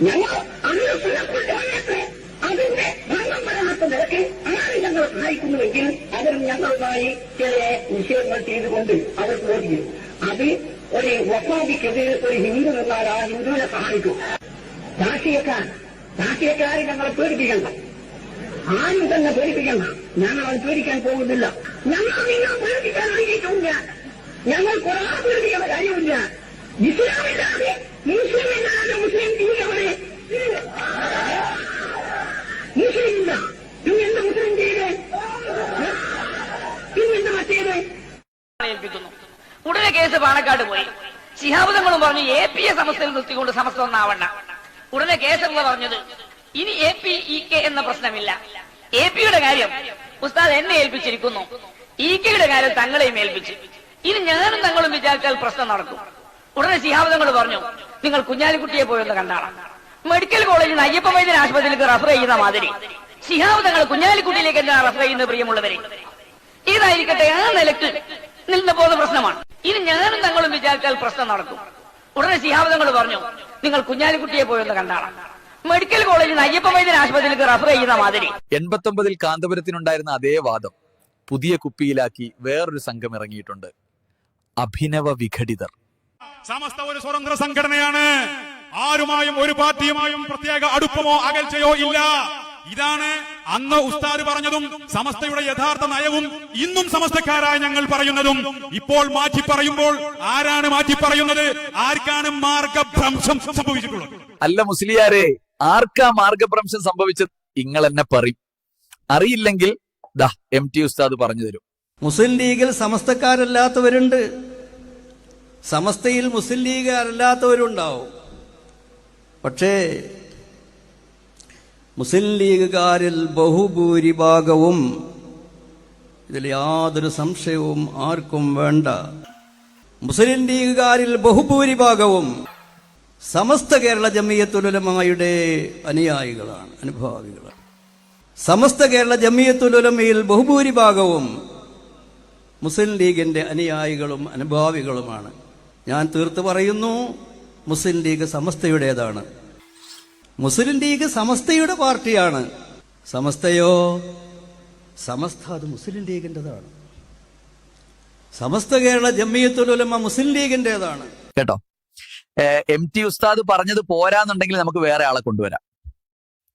ഞങ്ങൾ സുരക്ഷിതമായിട്ട് അതിന്റെ ഭരണം വരാത്ത നിരക്ക് ആരും ഞങ്ങൾ സഹായിക്കുന്നുവെങ്കിൽ അവരും ഞങ്ങളുമായി ചില വിഷയങ്ങൾ ചെയ്തുകൊണ്ട് അവർ ചെയ്യും അത് ഒരു വഫാദിക്കെതിരെ ഒരു ഹിന്ദു നിന്നാൽ ആ ഹിന്ദുവിനെ സഹായിക്കും. രാഷ്ട്രീയക്കാർ രാഷ്ട്രീയക്കാരെ ഞങ്ങളെ പേടിപ്പിക്കണ്ട. ആരും തന്നെ പേടിപ്പിക്കണ്ട. ഞങ്ങൾ അത് പേടിക്കാൻ പോകുന്നില്ല. ഞങ്ങൾ നിങ്ങൾ പേടിപ്പിക്കാൻ ആഗ്രഹിക്കുന്നില്ല. ഞങ്ങൾ കുറെ പേടിക്കേണ്ട കാര്യമില്ല. ഇസ്ലാമില്ലാതെ മുസ്ലിം മുസ്ലിം ജീവിതവരെ മുസ്ലിം ഇല്ല പിന്നെന്താ മുസ്ലിം ചെയ്ത് മറ്റേത് ഉടനെ കേസ് പാണക്കാട് പോയി. ശിഹാബുദങ്ങളും പറഞ്ഞു എ പി എ സമസ്തയിൽ നിർത്തിക്കൊണ്ട് സമസ്ത ഒന്നാവണ്ട. ഉടനെ കേസുള്ള പറഞ്ഞത് ഇനി എ പി ഇ കെ എന്ന പ്രശ്നമില്ല. എ പിയുടെ കാര്യം ഉസ്താദ് എന്നെ ഏൽപ്പിച്ചിരിക്കുന്നു. ഇ കെയുടെ കാര്യം തങ്ങളെയും ഏൽപ്പിച്ചു. ഇനി ഞാനും തങ്ങളും വിചാരിച്ചാൽ പ്രശ്നം നടക്കും. ഉടനെ ശിഹാബുദങ്ങൾ പറഞ്ഞു നിങ്ങൾ കുഞ്ഞാലിക്കുട്ടിയെ പോയൊന്ന് കണ്ടാണ് മെഡിക്കൽ കോളേജിൽ അയ്യപ്പ വൈദ്യൻ ആശുപത്രിയിലേക്ക് റഫർ ചെയ്യുന്ന മാതിരി ശിഹാബുദങ്ങൾ കുഞ്ഞാലിക്കുട്ടിയിലേക്ക് എന്താണ് റഫർ ചെയ്യുന്നത് പ്രിയമുള്ളവരെ? ഇതായിരിക്കട്ടെ ആ നിലയ്ക്ക് നിന്ന പോകുന്ന പ്രശ്നമാണ്. ഇനി ഞാനും തങ്ങളും വിചാരിച്ചാൽ പ്രശ്നം നടക്കും. ഉടനെ സിഹാബദങ്ങൾ പറഞ്ഞു നിങ്ങൾ കുഞ്ഞാലിക്കുട്ടിയെ പോയൊന്ന് കണ്ടാണ് മെഡിക്കൽ കോളേജിൽ അയ്യപ്പ വൈദ്യൻ ആശുപത്രിയിലേക്ക് റഫർ ചെയ്യുന്ന മാതിരി എൺപത്തൊമ്പതിൽ കാന്തപുരത്തിനുണ്ടായിരുന്ന അതേ വാദം പുതിയ കുപ്പിയിലാക്കി വേറൊരു സംഘം ഇറങ്ങിയിട്ടുണ്ട്. അഭിനവ വിഘടിതർ. സമസ്ത ഒരു സ്വതന്ത്ര സംഘടനയാണ്. ആരുമായും ഒരു പാർട്ടിയുമായും പ്രത്യേക അടുപ്പമോ അകൽച്ചയോ ഇല്ല. ഇതാണ് അന്ന് ഉസ്താദ് പറഞ്ഞതും സമസ്തയുടെ യഥാർത്ഥ നയവും ഇന്നും സമസ്തക്കാരായ ഞങ്ങൾ പറയുന്നതും. ഇപ്പോൾ മാറ്റി പറയുമ്പോൾ ആരാണ് മാറ്റി പറയുന്നത്? ആർക്കാണ് മാർഗഭ്രംശം സംഭവിച്ചിട്ടുള്ളത്? അല്ല മുസ്ലിയാരെ ആർക്കാ മാർഗഭ്രംശം സംഭവിച്ചത്? നിങ്ങൾ എന്നെ പറയും. അറിയില്ലെങ്കിൽ ദാ എം ടി ഉസ്താദ് പറഞ്ഞു തരും. മുസ്ലിം ലീഗിൽ സമസ്തക്കാരല്ലാത്തവരുണ്ട്. സമസ്തയിൽ മുസ്ലിം ലീഗുകാരല്ലാത്തവരുണ്ടാവും. പക്ഷേ മുസ്ലിം ലീഗുകാരിൽ ബഹുഭൂരിഭാഗവും ഇതിൽ യാതൊരു സംശയവും ആർക്കും വേണ്ട. മുസ്ലിം ലീഗുകാരിൽ ബഹുഭൂരിഭാഗവും സമസ്ത കേരള ജമിയത്തുലമയുടെ അനുയായികളാണ് അനുഭാവികളാണ്. സമസ്ത കേരള ജമിയത്തുലമയിൽ ബഹുഭൂരിഭാഗവും മുസ്ലിം ലീഗിന്റെ അനുയായികളും അനുഭാവികളുമാണ്. ഞാൻ തീർത്ത് പറയുന്നു മുസ്ലിം ലീഗ് സമസ്തയുടേതാണ്. മുസ്ലിം ലീഗ് സമസ്തയുടെ പാർട്ടിയാണ്. സമസ്തയോ? സമസ്ത അത് മുസ്ലിം ലീഗിന്റെതാണ്. സമസ്ത കേരള ജമ്മിയത്തുലമ മുസ്ലിം ലീഗിന്റെതാണ്. കേട്ടോ? എം ടി ഉസ്താദ് പറഞ്ഞത് പോരാന്നുണ്ടെങ്കിൽ നമുക്ക് വേറെ ആളെ കൊണ്ടുവരാം.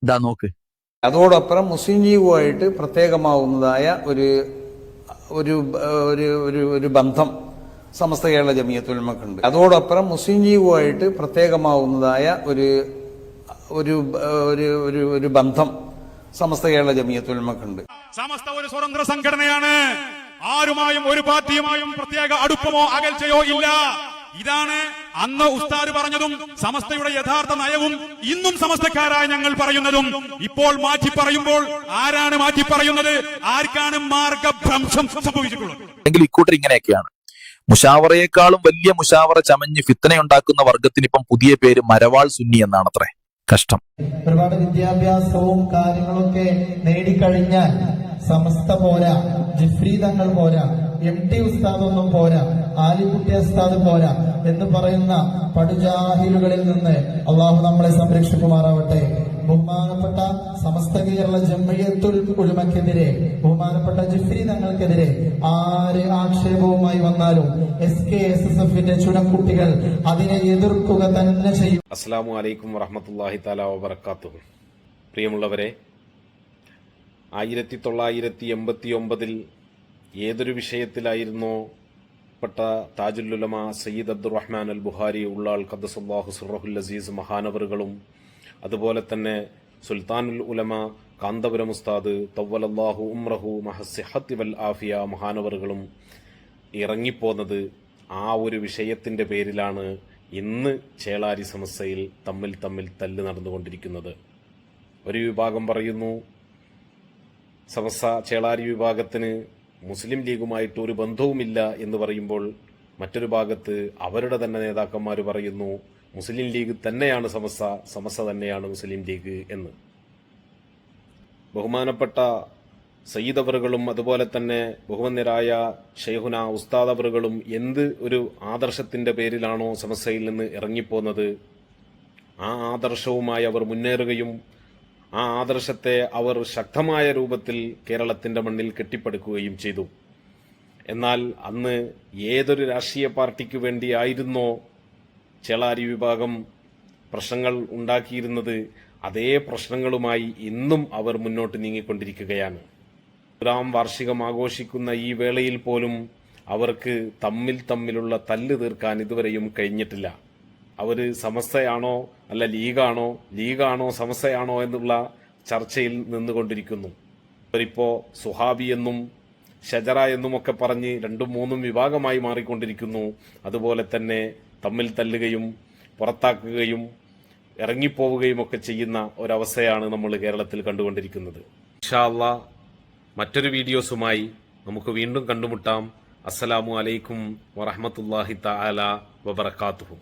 ഇതാ നോക്ക്. അതോടൊപ്പം മുസ്ലിം ലീഗുമായിട്ട് പ്രത്യേകമാവുന്നതായ ഒരു ഒരു ഒരു ഒരു ബന്ധം സമസ്ത കേരള ജമിയത്തുലമക്കുണ്ട് അതോടൊപ്പം മുസ്ലിം ലീഗുമായിട്ട് പ്രത്യേകമാവുന്നതായ ഒരു ഒരു ഒരു ഒരു ഒരു ബന്ധം സമസ്ത കേരള ജമിയത്തുലമക്കുണ്ട് സമസ്ത ഒരു സ്വതന്ത്ര സംഘടനയാണ്. ആരുമായും ഒരു പാർട്ടിയുമായും പ്രത്യേക അടുപ്പമോ അകൽച്ചയോ ഇല്ല. ഇതാണ് അന്ന് ഉസ്താദ് പറഞ്ഞതും സമസ്തയുടെ യഥാർത്ഥ നയവും ഇന്നും സമസ്തക്കാരായ ഞങ്ങൾ പറയുന്നതും. ഇപ്പോൾ മാറ്റി പറയുമ്പോൾ ആരാണ് മാറ്റി പറയുന്നത് ആർക്കാണ് മാർഗഭ്രംശം സംഭവിച്ചിട്ടുള്ളത്? എങ്കിൽ ഇക്കൂട്ടർ ഇങ്ങനെയൊക്കെയാണ്. മുഷാവറയെക്കാളും വലിയ മുഷാവറ ചമഞ്ഞ് ഫിത്തനയുണ്ടാക്കുന്ന വർഗത്തിന് ഇപ്പം പുതിയ പേര് മരവാൾ സുന്നി എന്നാണത്രേ. കഷ്ടം. ഒരുപാട് വിദ്യാഭ്യാസവും കാര്യങ്ങളൊക്കെ നേടിക്കഴിഞ്ഞാൽ സമസ്ത പോരാ ജിഫ്രി തങ്ങൾ പോരാ എം ടി ഉസ്താദ് ഒന്നും പോരാ ആലിക്കുട്ടി ഉസ്താദ് പോരാ എന്ന് പറയുന്ന പടുജാഹിലുകളിൽ നിന്ന് അള്ളാഹു നമ്മളെ സംരക്ഷിക്കുമാറാവട്ടെ. സമസ്ത കേരള ജമ്മയത്തുൽ ഉലമക്കെതിരെ ബഹുമാനപ്പെട്ട ജിഫ്രി തങ്ങൾക്കെതിരെ ആര് ആക്ഷേപവുമായി വന്നാലും എസ് കെ എസ് എസ് എഫിന്റെ ചുടക്കുട്ടികൾ അതിനെ എതിർക്കുക തന്നെ ചെയ്യും. അസ്സാം വലൈക്കും വറഹമത്തല്ലാഹി താല പ്രിയമുള്ളവരെ ആയിരത്തി തൊള്ളായിരത്തി എൺപത്തി ഒമ്പതിൽ ഏതൊരു വിഷയത്തിലായിരുന്നോ പെട്ട താജുല്ലുലമ സയ്യിദ് അബ്ദുറഹ്മാൻ അൽ ബുഹാരി ഉള്ളാൾ ഖദ്ദസുല്ലാഹു സുറഹുൽ അസീസ് മഹാനവറുകളും അതുപോലെ തന്നെ സുൽത്താനുൽ ഉലമ കാന്തപുരം ഉസ്താദ് തവ്വലല്ലാഹു ഉംറഹു മഹസിഹത്തി വൽ ആഫിയ മഹാനവറുകളും ഇറങ്ങിപ്പോന്നത് ആ ഒരു വിഷയത്തിന്റെ പേരിലാണ് ഇന്ന് ചേളാരി സമസ്യയിൽ തമ്മിൽ തമ്മിൽ തല്ല് നടന്നുകൊണ്ടിരിക്കുന്നത്. ഒരു വിഭാഗം പറയുന്നു സമസ്യ ചേളാരി വിഭാഗത്തിന് മുസ്ലിം ലീഗുമായിട്ട് ഒരു ബന്ധവുമില്ല എന്ന് പറയുമ്പോൾ മറ്റൊരു ഭാഗത്ത് അവരുടെ തന്നെ നേതാക്കന്മാർ പറയുന്നു മുസ്ലിം ലീഗ് തന്നെയാണ് സമസ്ത സമസ്ത തന്നെയാണ് മുസ്ലിം ലീഗ് എന്ന്. ബഹുമാനപ്പെട്ട സയ്യിദ് അവറുകളും അതുപോലെ തന്നെ ബഹുമന്യരായ ഷെയ്ഹുന ഉസ്താദ് അവറുകളും എന്ത് ഒരു ആദർശത്തിന്റെ പേരിലാണോ സമസ്യയിൽ നിന്ന് ഇറങ്ങിപ്പോന്നത്? ആ ആദർശവുമായി അവർ മുന്നേറുകയും ആ ആദർശത്തെ അവർ ശക്തമായ രൂപത്തിൽ കേരളത്തിന്റെ മണ്ണിൽ കെട്ടിപ്പടുക്കുകയും ചെയ്തു. എന്നാൽ അന്ന് ഏതൊരു രാഷ്ട്രീയ പാർട്ടിക്ക് വേണ്ടിയായിരുന്നോ ചേളാരി വിഭാഗം പ്രശ്നങ്ങൾ ഉണ്ടാക്കിയിരുന്നത് അതേ പ്രശ്നങ്ങളുമായി ഇന്നും അവർ മുന്നോട്ട് നീങ്ങിക്കൊണ്ടിരിക്കുകയാണ്. ഇസ്ലാം വാർഷികം ആഘോഷിക്കുന്ന ഈ വേളയിൽ പോലും അവർക്ക് തമ്മിൽ തമ്മിലുള്ള തല്ല് തീർക്കാൻ ഇതുവരെയും കഴിഞ്ഞിട്ടില്ല. അവർ സമസ്തയാണോ അല്ല ലീഗാണോ ലീഗാണോ സമസ്തയാണോ എന്നുള്ള ചർച്ചയിൽ നിന്നുകൊണ്ടിരിക്കുന്നു. അവരിപ്പോ സുഹാബി എന്നും ഷജറ എന്നുമൊക്കെ പറഞ്ഞ് രണ്ടും മൂന്നും വിഭാഗമായി മാറിക്കൊണ്ടിരിക്കുന്നു. അതുപോലെ തന്നെ തമ്മിൽ തല്ലുകയും പുറത്താക്കുകയും ഇറങ്ങിപ്പോവുകയും ഒക്കെ ചെയ്യുന്ന ഒരവസ്ഥയാണ് നമ്മൾ കേരളത്തിൽ കണ്ടുകൊണ്ടിരിക്കുന്നത്. ഇൻഷാ അള്ളാ മറ്റൊരു വീഡിയോസുമായി നമുക്ക് വീണ്ടും കണ്ടുമുട്ടാം. അസ്സലാമു അലൈക്കും വറഹമത്തല്ലാഹി തആല വബറകാതുഹു.